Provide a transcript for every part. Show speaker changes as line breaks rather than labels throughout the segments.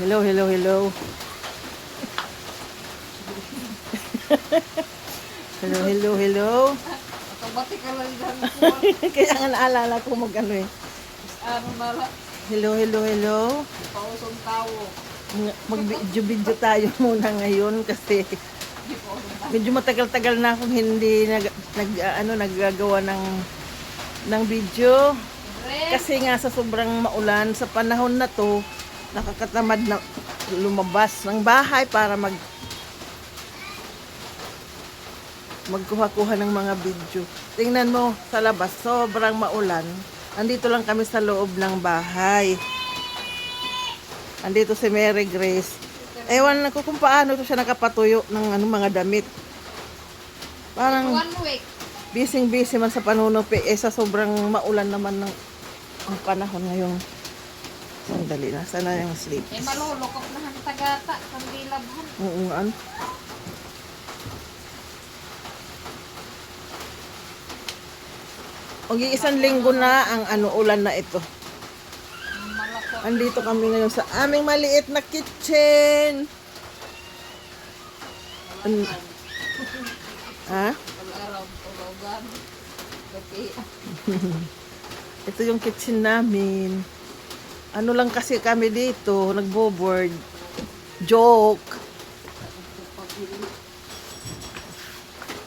Hello, hello, hello. hello, hello, hello. Kaya nga naalala ko mag ano eh. Hello, hello, hello.
pausong tao.
Mag-video-video tayo muna ngayon kasi medyo matagal-tagal na akong hindi nag, nag ano naggagawa ng ng video kasi nga sa sobrang maulan sa panahon na to nakakatamad na lumabas ng bahay para mag magkuha-kuha ng mga video. Tingnan mo sa labas, sobrang maulan. Andito lang kami sa loob ng bahay. Andito si Mary Grace. Ewan na ko kung paano to siya nakapatuyo ng ano, mga damit. Parang busy-busy man sa panunupi eh sa sobrang maulan naman ng ang panahon ngayon. Sandali na, sana yung sleep.
Eh, malulukok na ang tagata. Kandilabhan.
Oo, ano? Mag-iisang linggo na ang ano ulan na ito. Andito kami ngayon sa aming maliit na kitchen. An- ha? Ito yung kitchen namin. Ano lang kasi kami dito, nagbo-board. Joke.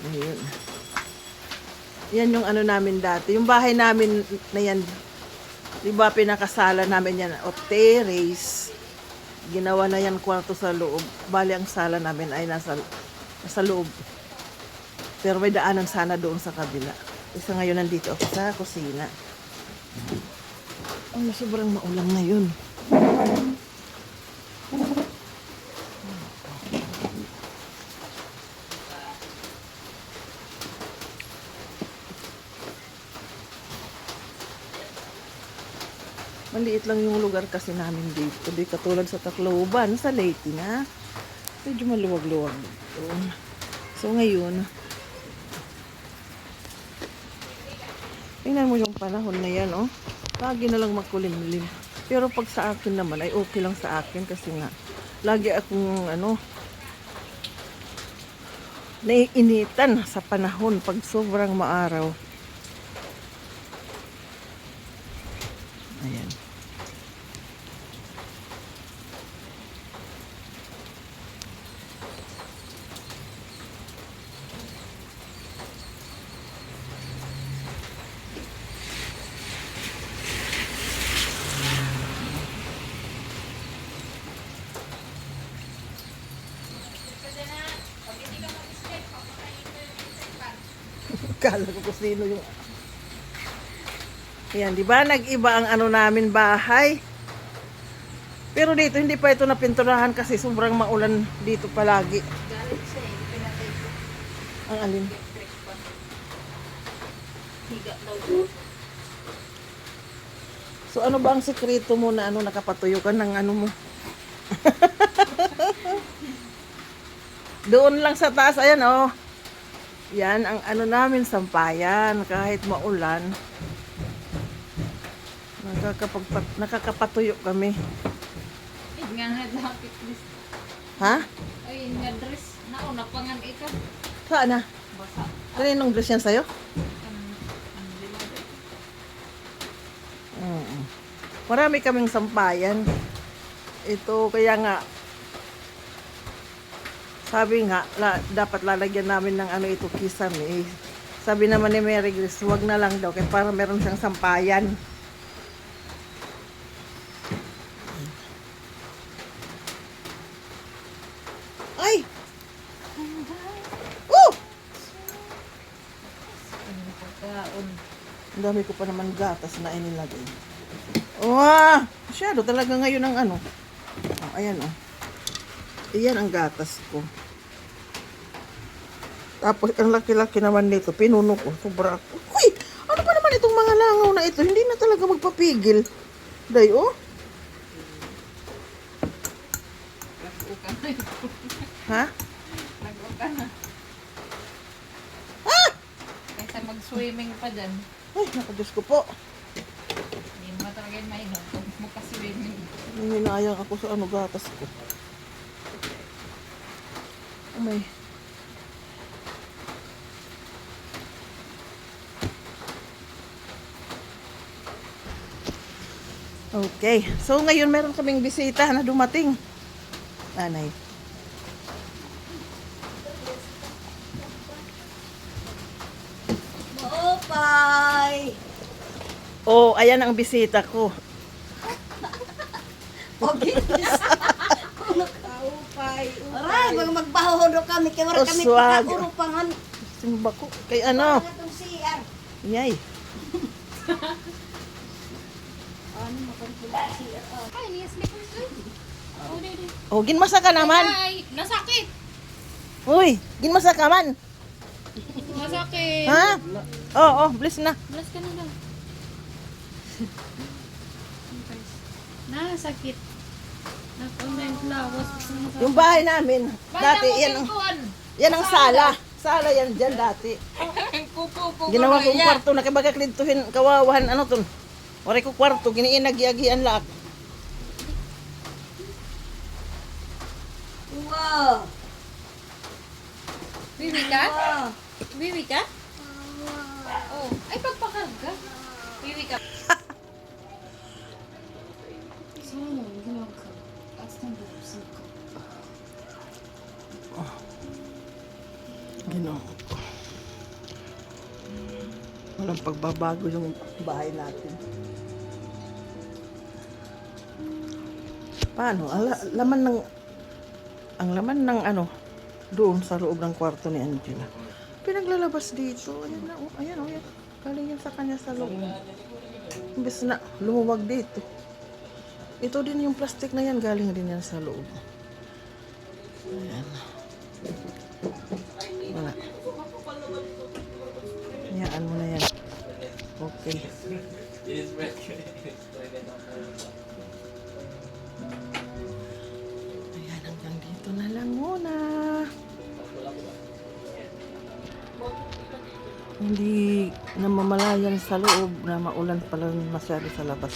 Ayun. Yan yung ano namin dati. Yung bahay namin na yan, di ba pinakasala namin yan, o terrace. Ginawa na yan kwarto sa loob. Bali ang sala namin ay nasa, nasa loob. Pero may daanan sana doon sa kabila. Isa ngayon nandito sa kusina. Ang sobrang maulang ngayon. Maliit lang yung lugar kasi namin dito. Di katulad sa Tacloban, sa Leyte na. Medyo maluwag-luwag dito. So ngayon, tingnan mo yung panahon na yan, oh. Lagi na lang makulimlim. Pero pag sa akin naman, ay okay lang sa akin kasi nga, lagi akong, ano, naiinitan sa panahon pag sobrang maaraw. Kala ko kung sino yung... Ayan, di ba? Nag-iba ang ano namin bahay. Pero dito, hindi pa ito napinturahan kasi sobrang maulan dito palagi.
Galit siya eh. Pinatay ko.
Ang alin.
Higa daw.
So ano ba ang sekreto mo na ano nakapatuyo ka ng ano mo? Doon lang sa taas, ayan oh. Yan ang ano namin sampayan kahit maulan. Nakakapagpat nakakapatuyo kami.
Nga nga lapit list.
Ha?
Ay, nga dress. Nauna pa nga ikaw.
Saan na?
Basa.
Kaninong dress yan sa'yo? Oo. Marami kaming sampayan. Ito, kaya nga, sabi nga, la, dapat lalagyan namin ng ano ito, kisame. Sabi naman ni Mary Grace, wag na lang daw, kaya para meron siyang sampayan. Ay! Oh!
Ang
dami ko pa naman gatas na inilagay. Wow! Masyado talaga ngayon ang ano. Oh, ayan oh. Iyan ang gatas ko. Tapos ang laki-laki naman nito, pinuno ko. Sobra. Uy! Ano ba naman itong mga langaw na ito? Hindi na talaga magpapigil. Day, oh. Ha?
Lago ka na.
Ah!
Kaysa mag-swimming pa dyan.
Ay, nakadiyos ko po.
Hindi mo talaga yung mainom. Kung mo ka-swimming.
Hinayang ako sa ano gatas ko. May. Okay. So ngayon meron kaming bisita na dumating. Nanay.
Opay!
Oh, ayan ang bisita ko.
Okay.
Upay,
Aray, mga magbahodo kami, kaya wala kami
swag.
pakaurupangan.
Simba ko. Kay ano?
Ano itong CR?
Yay.
Ano makontrol? Oh.
Ay, niya slippers ko. Oh,
ginmasa ka naman.
Ay, nasakit.
Uy, ginmasa ka man.
Nasakit.
Ha? Oh, oh, bless na.
Bless ka na daw. Nasakit. Nakontent lawas.
Yung bahay namin, dati yan ang yan ang sala. Sala yan dyan dati. Ginawa kong kwarto na kabaga klintuhin kawawahan ano ton. Ore ko kwarto giniinag-agian lahat.
Wow!
Bibi ka?
Wow!
Bibi ka? Oh, ay pagpakarga. Bibi ka.
Ginoo. Walang pagbabago yung bahay natin. Paano? Ala, laman ng ang laman ng ano doon sa loob ng kwarto ni Angela. Pinaglalabas dito. Ayan na, oh, ayan, oh, ayan. Galing yan sa kanya sa loob. Imbes na lumuwag dito. Ito din yung plastic na yan, galing din yan sa loob. Ayan. Wala. Hayaan mo na yan. Okay. Hindi namamalayan sa loob na maulan pala masyado sa labas.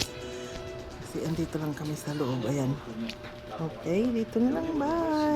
Kasi andito lang kami sa loob. Ayan. Okay, dito na lang. Bye.